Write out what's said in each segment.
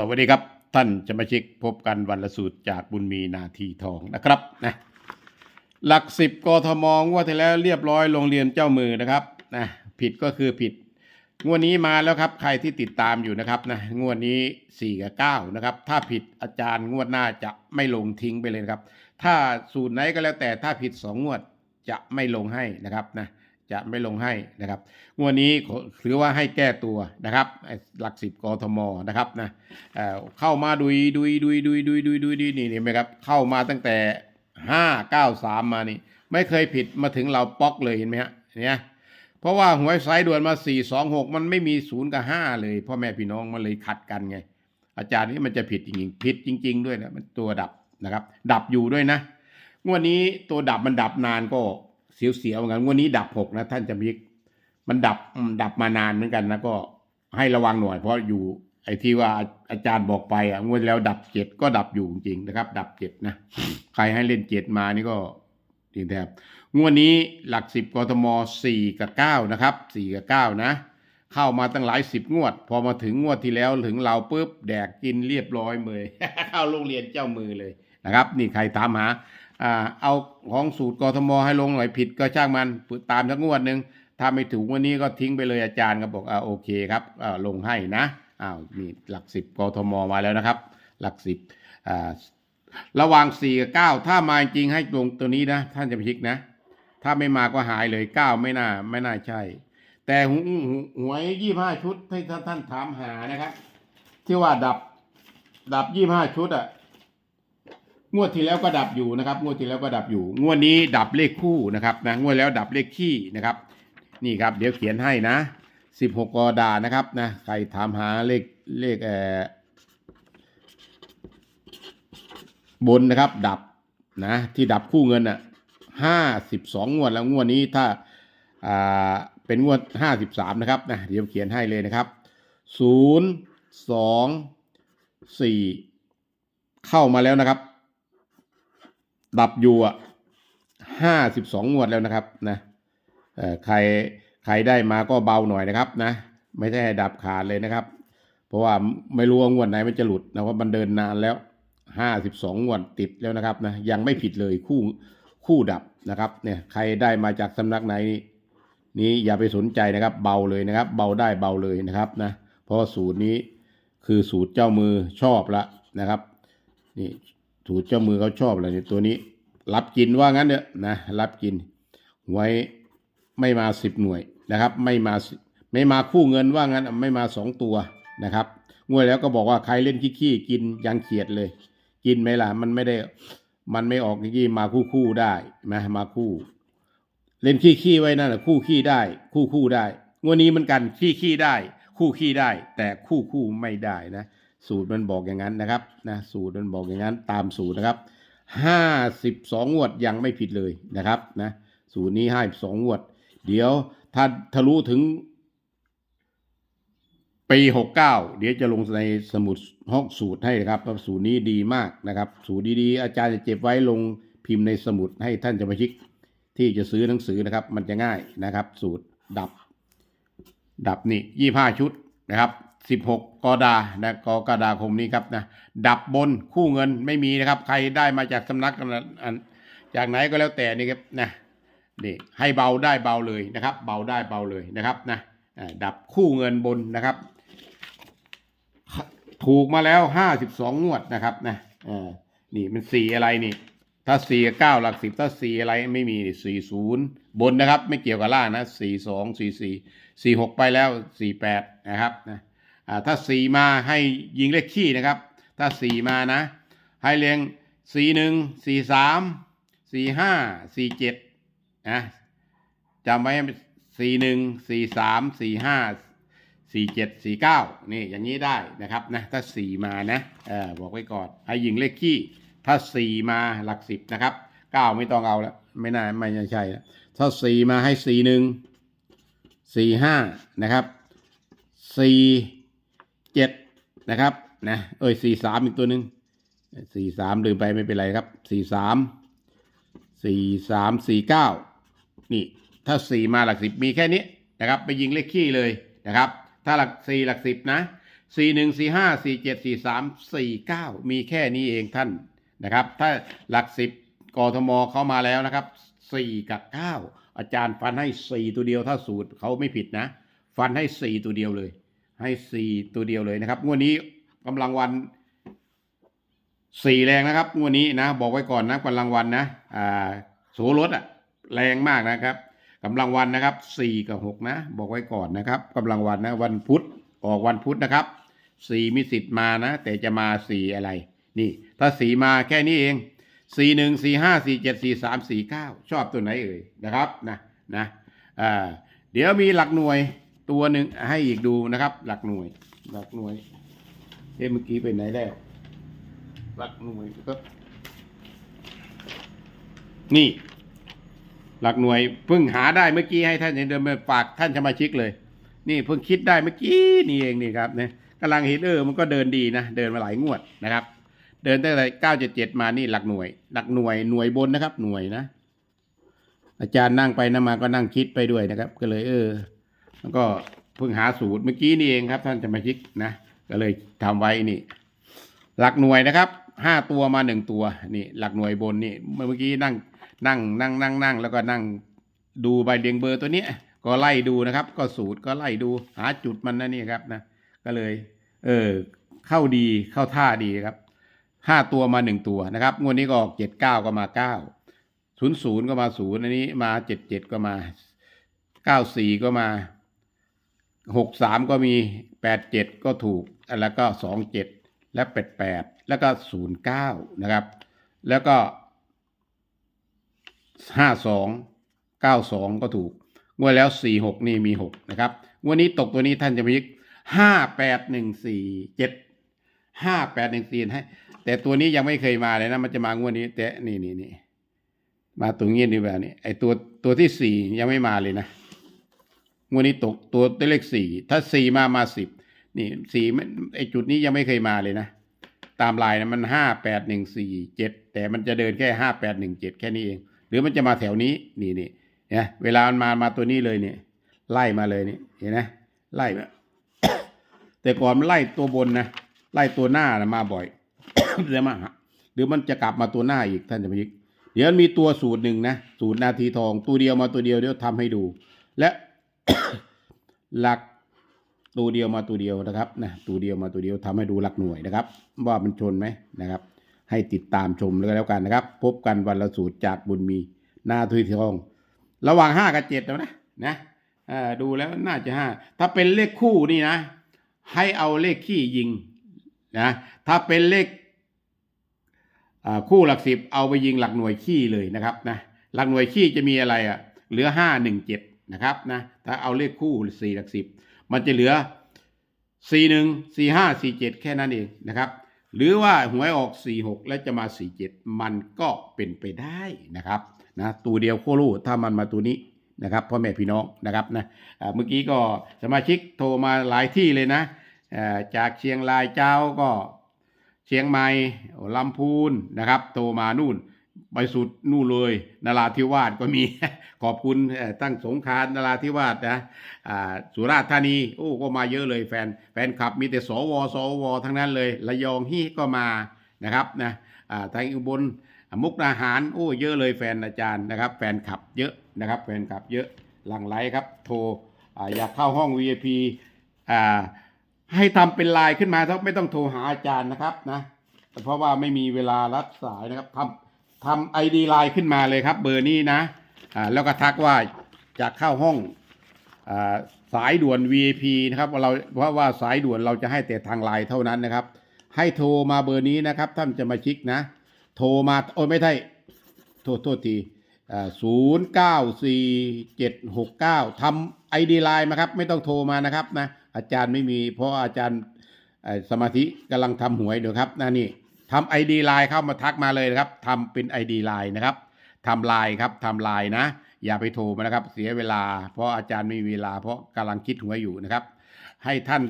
สวัสดีครับ ท่านจะมาชิกพบกันวันละสูตรจากบุญมีนาทีทองนะครับนะหลักสิบกทมงวดที่แล้วเรียบร้อยโรงเรียนเจ้ามือนะครับนะผิดก็คือผิด งวดนี้มาแล้วครับ ใครที่ติดตามอยู่นะครับนะงวดนี้4กับ9นะครับถ้าผิดอาจารย์งวดหน้าจะไม่ลงทิ้งไปเลยครับ ถ้าสูตรไหนก็แล้วแต่ถ้าผิด 2 งวดจะไม่ลงให้นะครับนะ จะไม่ลงให้นะครับงวดนี้ถือว่าให้แก้ตัวนะครับหลักสิบกทมนะครับนะเเข้ามาดุยดุยดุยดุยดุยดุยดุยดุยนี่เห็นไหมครับเข้ามาตั้งแต่5 9 3มมานี่ไม่เคยผิดมาถึงเราป๊อกเลยเห็นไหมฮะเนี่ยเพราะว่าหวยสายด่วนมา4 2 6มันไม่มีศูนย์กับ5เลยพ่อแม่พี่น้องมันเลยขัดกันไง อาจารย์นี่มันจะผิดจริงๆผิดจริง ๆ ด้วยนะมันตัวดับนะครับ ดับอยู่ด้วยนะงวดนี้ตัวดับมันดับนานก็ เสียวๆเหมือนกันงวดนี้ดับหกนะท่านจะมิก มันดับดับมานานเหมือนกันนะก็ให้ระวังหน่อย เพราะอยู่ไอ้ที่ว่าอาจารย์บอกไปอะงวดแล้วดับเจ็ดก็ดับอยู่จริงนะครับ ดับเจ็ดนะใครให้เล่นเจ็ดมานี่ก็ดีแทบงวดนี้หลักสิบกทมสี่กับเก้านะครับสี่กับเก้านะ เข้ามาตั้งหลายสิบงวด พอมาถึงงวดที่แล้วถึงเราปุ๊บแดกกินเรียบร้อยเลยเข้าโรงเรียนเจ้ามือเลยนะครับ นี่ใครถามหา อ่าเอาของสูตรกทมให้ลงหน่อยผิดก็ช่างมันตามสักงวดหนึ่งถ้าไม่ถูกวันนี้ก็ทิ้งไปเลยอาจารย์ก็บอกอ่าโอเคครับอ่าลงให้นะอ้าวนี่หลักสิบกทมมาแล้วนะครับ หลักสิบอ่าระหว่างสี่กับเก้าถ้ามาจริงให้ลงตัวนี้นะ ท่านจะพิกนะ ถ้าไม่มาก็หายเลยเก้าไม่น่าไม่น่าใช่ แต่หวหวหวยยี่ห้าชุดที่ท่านท่านถามหานะครับ ที่ว่าดับดับยี่ห้าชุดอะ งวดที่แล้วก็ดับอยู่นะครับ งวดที่แล้วก็ดับอยู่ งวดนี้ดับเลขคู่นะครับนะงวดแล้วดับเลขขี้นะครับ นี่ครับ เดี๋ยวเขียนให้นะสิบหกกรกฎานะครับนะใครถามหาเลขเลขเอ่อบนนะครับ ดับนะที่ดับคู่เงินอะห้าสิบสองงวดแล้วงวดนี้ถ้าอ่าเป็นงวดห้าสิบสามนะครับนะเดี๋ยวเขียนให้เลยนะครับศูนย์สองสี่เข้ามาแล้วนะครับ ดับอยู่อะห้าสิบสองงวดแล้วนะครับนะเอ่อใครใครได้มาก็เบาหน่อยนะครับนะ ไม่ใช่ให้ดับขาดเลยนะครับ เพราะว่าไม่รู้ว่างวดไหนมันจะหลุดนะว่ามันเดินนานแล้วห้าสิบสองงวดติดแล้วนะครับนะยังไม่ผิดเลยคู่คู่ดับนะครับเนี่ยใครได้มาจากสำนักไหนนี้อย่าไปสนใจนะครับ เบาเลยนะครับ เบาได้เบาเลยนะครับนะเพราะสูตรนี้คือสูตรเจ้ามือชอบละนะครับนี่ สูเจ้ามือเขาชอบเลยนี่ยตัวนี้ รับกินว่างั้นเนอะนะรับกินไว้ไม่มาสิบหน่วยนะครับ ไม่มาไม่มาคู่เงินว่างั้นไม่มาสองตัวนะครับงวดแล้วก็บอกว่าใครเล่นขี้ๆกินยังเขียดเลย กินไหมล่ะมันไม่ได้มันไม่ออกขี้มาคู่คู่ๆได้นะมาคู่ เล่นขี้ขี้ๆไว้นั่นแหละคู่ขี้ได้ คู่คู่ได้งวดนี้มันกันขี้ขี้ได้ คู่ขี้ได้ แต่คู่คู่ไม่ได้นะ สูตรมันบอกอย่างนั้นนะครับนะสูตรมันบอกอย่างนั้นตามสูตรนะครับห้าสิบสองงวดยังไม่ผิดเลยนะครับนะสูตรนี้ห้าสิบสองงวด เดี๋ยวถ้าทะลุถึงปีหกเก้าเดี๋ยวจะลงในสมุดห้องสูตรให้ครับเพราะสูตรนี้ดีมากนะครับ สูตรดีๆอาจารย์จะเก็บไว้ลงพิมพ์ในสมุดให้ท่านสมาชิกที่จะซื้อหนังสือนะครับ มันจะง่ายนะครับ สูตรดับ ดับนี่ยี่ห้าชุดนะครับ สิบหกกรกฎานะกรกฎาคมนี้ครับนะดับบนคู่เงินไม่มีนะครับ ใครได้มาจากสำนักจากไหนก็แล้วแต่นี่ครับนะนี่ให้เบาได้เบาเลยนะครับ เบาได้เบาเลยนะครับนะอ่าดับคู่เงินบนนะครับ ถูกมาแล้วห้าสิบสองงวดนะครับนะนี่มันสี่อะไรนี่ ถ้าสี่เก้าหลักสิบถ้าสี่อะไรไม่มีสี่ศูนย์บนนะครับ ไม่เกี่ยวกับล่างนะสี่สองสี่สี่สี่หกไปแล้วสี่แปดนะครับนะ อ่าถ้าสี่มาให้ยิงเลขขี้นะครับ ถ้าสี่มานะ ให้เรียงสี่หนึ่งสี่สามสี่ห้าสี่เจ็ดนะจำไว้สี่หนึ่งสี่สามสี่ห้าสี่เจ็ดสี่เก้านี่อย่างนี้ได้นะครับนะถ้าสี่มานะเออบอกไว้ก่อน ให้ยิงเลขขี้ ถ้าสี่มาหลักสิบนะครับเก้าไม่ต้องเอาแล้วไม่น่าไม่ใช่แล้วถ้าสี่มาให้สี่หนึ่งสี่ห้านะครับสี่ เจ็ดนะครับนะเอ้ยสี่สามอีกตัวหนึ่งสี่สามลืมไปไม่เป็นไรครับสี่สามสี่สามสี่เก้านี่ถ้าสี่มาหลักสิบมีแค่นี้นะครับไปยิงเลขขี้เลยนะครับ ถ้าหลักสี่หลักสิบนะสี่หนึ่งสี่ห้าสี่เจ็ดสี่สามสี่เก้ามีแค่นี้เองท่านนะครับ ถ้าหลักสิบกทมเข้ามาแล้วนะครับสี่กับเก้าอาจารย์ฟันให้สี่ตัวเดียวถ้าสูตรเขาไม่ผิดนะ ฟันให้สี่ตัวเดียวเลย ให้สี่ตัวเดียวเลยนะครับ งวดนี้กำลังวันสี่แรงนะครับ งวดนี้นะ บอกไว้ก่อนนะกำลังวันนะ อ่าโสรถอะแรงมากนะครับกำลังวันนะครับสี่กับหกนะ บอกไว้ก่อนนะครับกำลังวันนะ วันพุธออกวันพุธนะครับสี่มีสิทธิ์มานะ แต่จะมาสี่อะไร นี่ ถ้าสี่มาแค่นี้เองสี่หนึ่งสี่ห้าสี่เจ็ดสี่สามสี่เก้าชอบตัวไหนเอ่ยนะครับนะนะอ่าเดี๋ยวมีหลักหน่วย ตัวหนึ่งให้อีกดูนะครับ หลักหน่วย หลักหน่วยเอ๊ะเมื่อกี้ไปไหนแล้ว หลักหน่วยก็นี่ หลักหน่วยเพิ่งหาได้เมื่อกี้ให้ท่านเดินมาฝากท่านสมาชิกเลย นี่เพิ่งคิดได้เมื่อกี้นี่เองนี่ครับเนี่ยกำลังเห็นเออมันก็เดินดีนะเดินมาหลายงวดนะครับ เดินตั้งแต่เก้าเจ็ดเจ็ดมานี่หลักหน่วย หลักหน่วยหน่วยบนนะครับ หน่วยนะ อาจารย์นั่งไปนั่งมาก็นั่งคิดไปด้วยนะครับ ก็เลยเออ แล้วก็เพิ่งหาสูตรเมื่อกี้นี่เองครับ ท่านสมาชิกนะก็เลยทำไว้นี่ หลักหน่วยนะครับห้าตัวมาหนึ่งตัวนี่ หลักหน่วยบนนี่เมื่อกี้นั่งนั่งนั่งนั่งนั่งแล้วก็นั่งดูใบเรียงเบอร์ตัวเนี้ยก็ไล่ดูนะครับ ก็สูตรก็ไล่ดูหาจุดมันนะนี่ครับนะก็เลย เออเข้าดีเข้าท่าดีครับห้าตัวมาหนึ่งตัวนะครับงวดนี้ก็ออกเจ็ดเก้าก็มาเก้าศูนย์ศูนย์ก็มาศูนย์อันนี้มาเจ็ดเจ็ดก็มาเก้าสี่ก็มา หกสามก็มีแปดเจ็ดก็ถูก แล้วก็สองเจ็ดและแปดแปดแล้วก็ศูนย์เก้านะครับ แล้วก็ห้าสองเก้าสองก็ถูกงวดแล้วสี่หกนี่มีหกนะครับงวดนี้ตกตัวนี้ท่านจะมีห้าแปดหนึ่งสี่เจ็ดห้าแปดหนึ่งสี่ให้แต่ตัวนี้ยังไม่เคยมาเลยนะมันจะมางวดนี้แต่นี่นี่นี่มาตรงนี้ดีแบบนี้ไอตัวตัวที่สี่ยังไม่มาเลยนะ งวดนี้ตกตัวตัวเลขสี่ถ้าสี่มามาสิบนี่สี่ไอจุดนี้ยังไม่เคยมาเลยนะ ตามลายนะมันห้าแปดหนึ่งสี่เจ็ดแต่มันจะเดินแค่ห้าแปดหนึ่งเจ็ดแค่นี้เอง หรือมันจะมาแถวนี้นี่นี่เนี่ยเวลามันมามาตัวนี้เลยเนี่ย ไล่มาเลยนี่เห็นไหมไล่มาแต่ก่อนมันไล่ตัวบนนะไล่ตัวหน้านะมาบ่อยเดี๋ยวมาหหรือมันจะกลับมาตัวหน้าอีกท่านจะพิกเดี๋ยวมีตัวสูตรหนึ่งนะสูตรนาทีทอง ตัวเดียวมาตัวเดียวเดี๋ยวทำให้ดู และ หลักตัวเดียวมาตัวเดียวนะครับนะตัวเดียวมาตัวเดียวทำให้ดูหลักหน่วยนะครับ ว่ามันชนไหมนะครับ ให้ติดตามชมแล้วกันนะครับ พบกันวันละสูตรจากบุญมีหน้าทุยทอง ระหว่างห้ากับเจ็ดนะนะดูแล้วน่าจะห้าถ้าเป็นเลขคู่นี่นะ ให้เอาเลขขี้ยิงนะถ้าเป็นเลขคู่หลักสิบเอาไปยิงหลักหน่วยขี้เลยนะครับนะหลักหน่วยขี้จะมีอะไรอะ่ะเหลือห้าหนึ่งเจ็ด นะครับนะถ้าเอาเลขคู่สี่หลักสิบมันจะเหลือสี่หนึ่งสี่ห้าสี่เจ็ดแค่นั้นเองนะครับ หรือว่าหวยออกสี่หกแล้วจะมาสี่เจ็ดมันก็เป็นไปได้นะครับนะตัวเดียวโคโลถ้ามันมาตัวนี้นะครับพ่อแม่พี่น้องนะครับนะเมื่อกี้ก็สมาชิกโทรมาหลายที่เลยนะจากเชียงรายเจ้าก็เชียงใหม่ลำพูนนะครับ โทรมานู่น ไปสุดนู่นเลยนราธิวาสก็มีขอบคุณตั้งสงขลานราธิวาสนะอ่าสุราษฎร์ธานีโอ้ก็มาเยอะเลยแฟนแฟนคลับมีแต่สวสวทั้งนั้นเลยระยองฮี่ก็มานะครับนะอ่าทางอุบลมุกดาหารโอ้เยอะเลยแฟนอาจารย์นะครับ แฟนคลับเยอะนะครับแฟนคลับเยอะหลังไลครับโทรออยากเข้าห้อง VIP อ่าให้ทำเป็นไลน์ขึ้นมาครับไม่ต้องโทรหาอาจารย์นะครับนะเพราะว่าไม่มีเวลารับสายนะครับทำ ทำไอดีไลน์ขึ้นมาเลยครับ เบอร์นี้นะอ่าแล้วก็ทักว่าจะเข้าห้องอาสายด่วน VIP นะครับเราเพราะว่าสายด่วนเราจะให้แต่ทางไลน์เท่านั้นนะครับ ให้โทรมาเบอร์นี้นะครับท่านจะมาชิกนะ โทรมาโอ้ไม่ใช่โทษโทษทีศูนย์เก้าสี่เจ็ดหกเก้าทำไอดีไลน์มาครับ ไม่ต้องโทรมานะครับนะอาจารย์ไม่มีเพราะอาจารย์สมาธิกำลังทำหวยเดี๋ยวครับนะนี่ ทำไอดีไลน์เข้ามาทักมาเลยนะครับทำเป็นไอดีไลน์นะครับทำไลน์ครับทำไลน์นะ อย่าไปโทรมานะครับ เสียเวลา เพราะอาจารย์ไม่มีเวลา เพราะกำลังคิดหัวอยู่นะครับ ให้ท่าน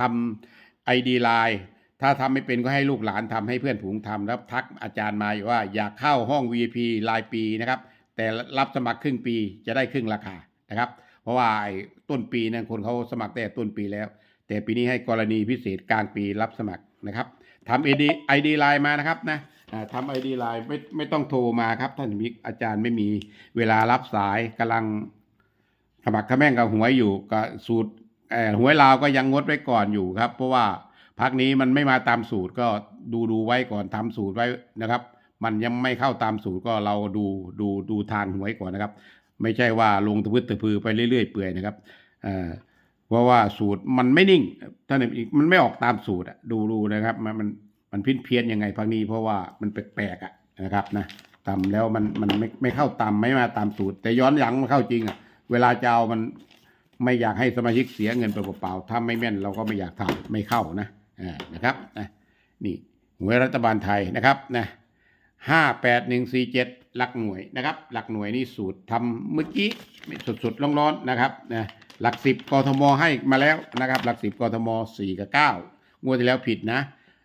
ทำไอดีไลน์ถ้าทำไม่เป็นก็ให้ลูกหลานทำให้เพื่อนผูงทำแล้วทักอาจารย์มาอยู่ว่าอยากเข้าห้อง VIP รายปีนะครับ แต่รับสมัครครึ่งปีจะได้ครึ่งราคานะครับ เพราะว่าไอ้ต้นปีนั้นคนเขาสมัครแต่ต้นปีแล้ว แต่ปีนี้ให้กรณีพิเศษกลางปีรับสมัครนะครับ ทำไอดีไอดีไลน์มานะครับนะทำไอดีไลน์ไม่ไม่ต้องโทรมาครับ ท่านมิกอาจารย์ไม่มีเวลารับสายกำลังขมักเขม้งกับหวยอยู่กับสูตรเอ่อหวยลาวก็ยังงดไว้ก่อนอยู่ครับ เพราะว่าพักนี้มันไม่มาตามสูตรก็ดูดูไว้ก่อนทำสูตรไว้นะครับ มันยังไม่เข้าตามสูตรก็เราดูดูดูทางหวยก่อนนะครับ ไม่ใช่ว่าลงตะพื้นตะพือไปเรื่อยๆเปื่อยนะครับอ่อ เพราะว่าสูตรมันไม่นิ่งท่านอีกมันไม่ออกตามสูตรอะดูดูนะครับ มันมันมันพินเพี้ยนยังไงพักนี้ เพราะว่ามันแปลกๆอะนะครับนะตำแล้วมันมันไม่ไม่เข้าตามไม่มาตามสูตร แต่ย้อนหลังมันเข้าจริงอะเวลาจะเอามันไม่อยากให้สมาชิกเสียเงินไปเปล่าๆถ้าไม่แม่นเราก็ไม่อยากทำไม่เข้านะอ่านะครับนะนี่หวยรัฐบาลไทยนะครับนะห้าแปดหนึ่งสี่เจ็ดหลักหน่วยนะครับ หลักหน่วยนี่สูตรทำเมื่อกี้สดๆร้อนๆนะครับนะ หลักสิบกทมให้มาแล้วนะครับ หลักสิบกทมสี่กับเก้างวดที่แล้วผิดนะ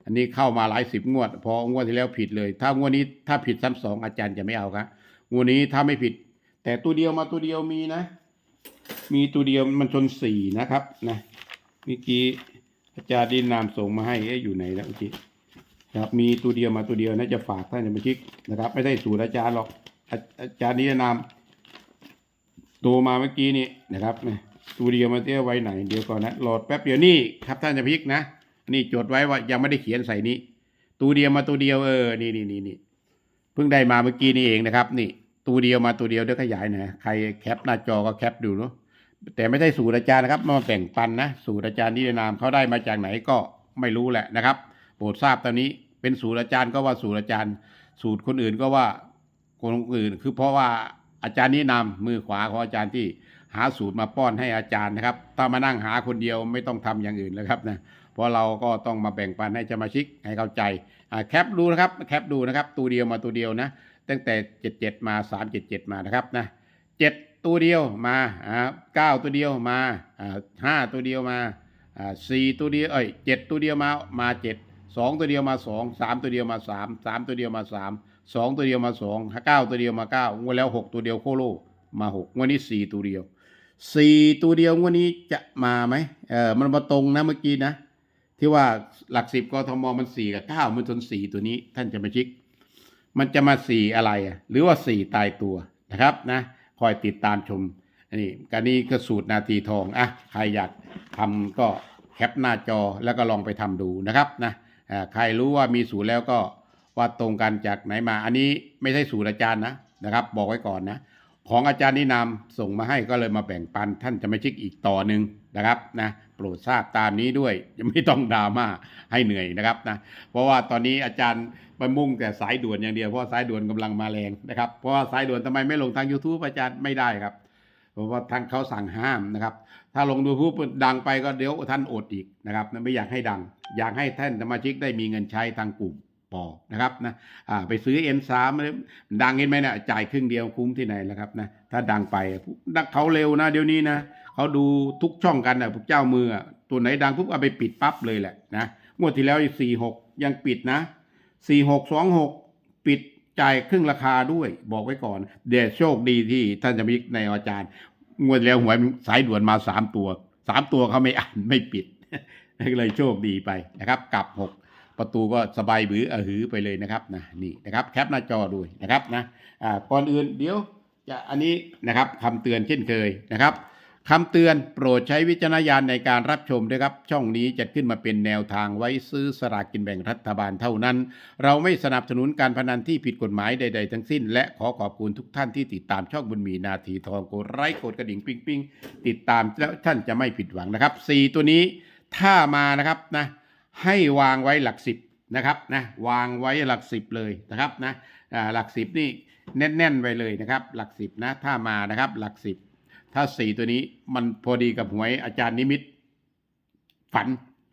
อันนี้เข้ามาหลายสิบงวด พองวดที่แล้วผิดเลย ถ้างวดนี้ถ้าผิดซ้ำสองอาจารย์จะไม่เอาครับงวดนี้ถ้าไม่ผิด แต่ตัวเดียวมาตัวเดียวมีนะ มีตัวเดียวมันชนสี่นะครับนะเมื่อกี้อาจารย์ดินนามส่งมาให้อยู่ไหนแล้วเมื่อกี้ครับมีตัวเดียวมาตัวเดียวนะจะฝากท่านสมาชิกนะครับ ไม่ใช่สูตรอาจารย์หรอกอาจารย์นิรนามตัวมาเมื่อกี้นี่นะครับเนี่ย ตัวเดียวมาเตี้ยไว้ไหนเดี๋ยวก่อนนะโหลดแป๊บเดียวนี่ครับท่านสมาชิกนะ นี่จดไว้ว่ายังไม่ได้เขียนใส่นี้ตัวเดียวมาตัวเดียวเออนี่นี่นี่นี่เพิ่งได้มาเมื่อกี้นี่เองนะครับ นี่ตัวเดียวมาตัวเดียวเดี๋ยวขยายหนะใครแคปหน้าจอก็แคปดูเนาะแต่ไม่ใช่สูตรอาจารย์นะครับ มาแบ่งปันนะสูตรอาจารย์นิรนามเขาได้มาจากไหนก็ไม่รู้แหละนะครับ โปรดทราบตอนนี้เป็นสูตรอาจารย์ก็ว่าสูตรอาจารย์ สูตรคนอื่นก็ว่าคนอื่น คือเพราะว่าอาจารย์นี้นำมือขวาของอาจารย์ที่ หาสูตรมาป้อนให้อาจารย์นะครับ ถ้ามานั่งหาคนเดียวไม่ต้องทำอย่างอื่นแล้วครับนะเพราะเราก็ต้องมาแบ่งปันให้สมาชิกให้เข้าใจแคปดูนะครับแคปดูนะครับ ตัวเดียวมาตัวเดียวนะ ตั้งแต่เจ็ดเจ็ดมาสามเจ็ดเจ็ดมานะครับนะเจ็ดตัวเดียวมาอ่าเก้าตัวเดียวมาอ่าห้าตัวเดียวมาอ่าสี่ตัวเดียวเอ้ยเจ็ดตัวเดียวมามาเจ็ดสองตัวเดียวมาสองสามตัวเดียวมาสามสามตัวเดียวมาสามสองตัวเดียวมาสองเก้าตัวเดียวมาเก้างวดแล้วหกตัวเดียวโคโลมาหกงวดนี้สี่ตัวเดียว สี่ตัวเดียววดนี้จะมาไหมเออมันมาตรงนะเมื่อกี้นะ ที่ว่าหลักสิบกทมมันสี่กับเก้ามันทนสี่ตัวนี้ ท่านจะมาชิก มันจะมาสี่อะไรอะ หรือว่าสี่ตายตัวนะครับนะคอยติดตามชมอันนี้การนี้ก็สูตรนาทีทองอะใครอยากทำก็แคปหน้าจอแล้วก็ลองไปทำดูนะครับนะใครรู้ว่ามีสูตรแล้วก็ว่าตรงกันจากไหนมา อันนี้ไม่ใช่สูตรอาจารย์นะนะครับ บอกไว้ก่อนนะ ของอาจารย์นินามส่งมาให้ก็เลยมาแบ่งปันท่านจะไม่ชิกอีกต่อหนึ่งนะครับนะโปรดทราบตามนี้ด้วยยังไม่ต้องดราม่าให้เหนื่อยนะครับนะเพราะว่าตอนนี้อาจารย์ไปมุ่งแต่สายด่วนอย่างเดียวเพราะสายด่วนกำลังมาแรงนะครับเพราะว่าสายด่วนทำไมไม่ลงทาง YouTube อาจารย์ไม่ได้ครับ เพราะว่าทางเขาสั่งห้ามนะครับ ถ้าลงดูพูดังไปก็เดี๋ยวท่านอดอีกนะครับไม่อยากให้ดัง อยากให้ท่านสมาชิกได้มีเงินใช้ทางกลุ่ม ปอนะครับนะไปซื้อ N3 ดังเห็นไหมนะจ่ายครึ่งเดียวคุ้มที่ไหนแล้วครับนะถ้าดังไปดังเขาเร็วนะเดี๋ยวนี้นะเขาดูทุกช่องกันนะพวกเจ้ามือตัวไหนดังปุ๊บเอาไปปิดปั๊บเลยแหละนะงวดที่แล้วสี่หกยังปิดนะสี่หกสองหกปิดจ่ายครึ่งราคาด้วย บอกไว้ก่อน เดี๋ยวโชคดีที่ท่านจะมีในอาจารย์ งวดแล้วหวยสายด่วนมาสามตัวสามตัวเขาไม่อ่านไม่ปิดก็เลยโชคดีไปนะครับ กลับหก ประตูก็สบายบืออหือไปเลยนะครับนะนี่นะครับแคปหน้าจอด้วยนะครับนะอ่าก่อนอื่นเดี๋ยวจะอันนี้นะครับคำเตือนเช่นเคยนะครับคำเตือนโปรดใช้วิจารณญาณในการรับชมด้วยครับ ช่องนี้จะขึ้นมาเป็นแนวทางไว้ซื้อสลากกินแบ่งรัฐบาลเท่านั้น เราไม่สนับสนุนการพนันที่ผิดกฎหมายใด ๆ ทั้งสิ้น และขอขอบคุณทุกท่านที่ติดตามช่องบุญมีนาทีทองกดไลค์กดกระดิ่งปิ๊งปิ๊งติดตามแล้วท่านจะไม่ผิดหวังนะครับสี่ตัวนี้ถ้ามานะครับนะ ให้วางไว้หลักสิบนะครับนะวางไว้หลักสิบเลยนะครับนะหลักสิบนี่แน่นๆไว้เลยนะครับ หลักสิบนะถ้ามานะครับ หลักสิบถ้าสี่ตัวนี้มันพอดีกับหวยอาจารย์นิมิต ฝัน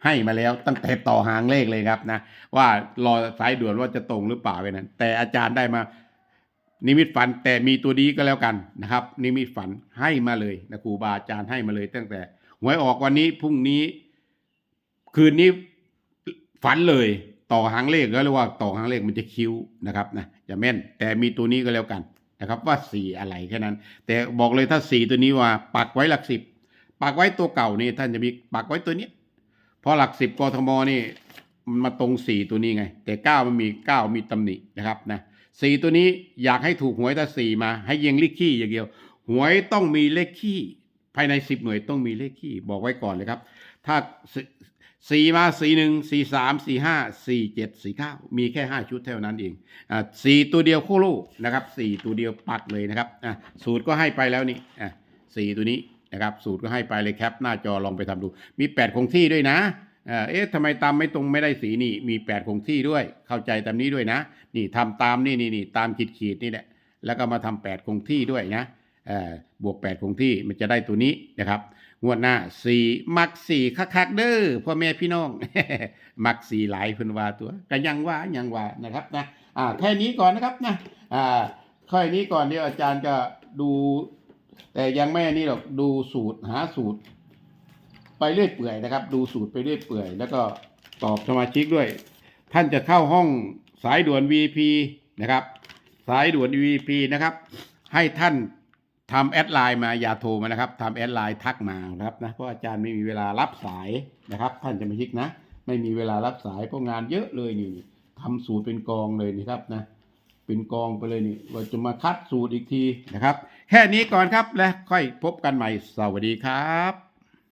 ให้มาแล้วตั้งแต่ต่อหางเลขเลยครับนะว่ารอสายด่วนว่าจะตรงหรือเปล่าไปนั้นแต่อาจารย์ได้มานิมิตฝันแต่มีตัวดีก็แล้วกันนะครับ นิมิตฝันให้มาเลยนะครูบาอาจารย์ให้มาเลย ตั้งแต่หวยออกวันนี้พรุ่งนี้ คืนนี้ ฝันเลยต่อหางเลขก็เรียกว่าต่อหางเลขมันจะคิ้วนะครับนะจะแม่นแต่มีตัวนี้ก็แล้วกันนะครับว่าสี่อะไรแค่นั้น แต่บอกเลยถ้าสี่ตัวนี้ว่าปักไว้หลักสิบปักไว้ตัวเก่านี่ท่านจะมีปักไว้ตัวนี้เพราะหลักสิบกทมนี่มันมาตรงสี่ตัวนี้ไง แต่เก้ามันมีเก้ามีตำหนินะครับนะสี่ตัวนี้อยากให้ถูกหวยแต่สี่มา ให้เยียงเลขขี้อย่างเดียว หวยต้องมีเลขขี้ภายในสิบหน่วยต้องมีเลขขี้บอกไว้ก่อนเลยครับ ถ้า สี่มาสี่หนึ่งสี่สามสี่ห้าสี่เจ็ดสี่เก้ามีแค่ห้าชุดเท่านั้นเองอ่าสี่ตัวเดียวโคโลนะครับสี่ตัวเดียวปักเลยนะครับอะสูตรก็ให้ไปแล้วนี่อะสี่ตัวนี้นะครับสูตรก็ให้ไปเลยแคปหน้าจอลองไปทำดู มีแปดคงที่ด้วยนะเอ่อเอ๊ะทำไมตามไม่ตรงไม่ได้สีนี่ มีแปดคงที่ด้วย เข้าใจตามนี้ด้วยนะ นี่ทำตามนี่นี่นี่ตามขีดขีดนี่แหละแล้วก็มาทำแปดคงที่ด้วยนะเอ่อบวกแปดคงที่มันจะได้ตัวนี้นะครับ งวดหน้าสี่มักสี่คักๆเด้อพ่อแม่พี่น้อง มักสี่หลายเพิ่นว่าตัวก็ยังว่ายังว่านะครับนะอ่าแค่นี้ก่อนนะครับนะอ่าค่อยนี้ก่อนเดี๋ยวอาจารย์จะดู แต่ยังไม่นี้หรอกดูสูตรหาสูตร ไปเรื่อยเปื่อยนะครับ ดูสูตรไปเรื่อยเปื่อย แล้วก็ตอบสมาชิกด้วย ท่านจะเข้าห้องสายด่วน VP นะครับ สายด่วน VP นะครับ ให้ท่าน ทำแอดไลน์มาอย่าโทรมานะครับทำแอดไลน์ทักมาครับนะเพราะอาจารย์ไม่มีเวลารับสายนะครับ ท่านจะมาชิกนะ ไม่มีเวลารับสายเพราะงานเยอะเลยนี่ทำสูตรเป็นกองเลยนะครับนะเป็นกองไปเลยนี่เราจะมาคัดสูตรอีกทีนะครับ แค่นี้ก่อนครับและค่อยพบกันใหม่สวัสดีครับ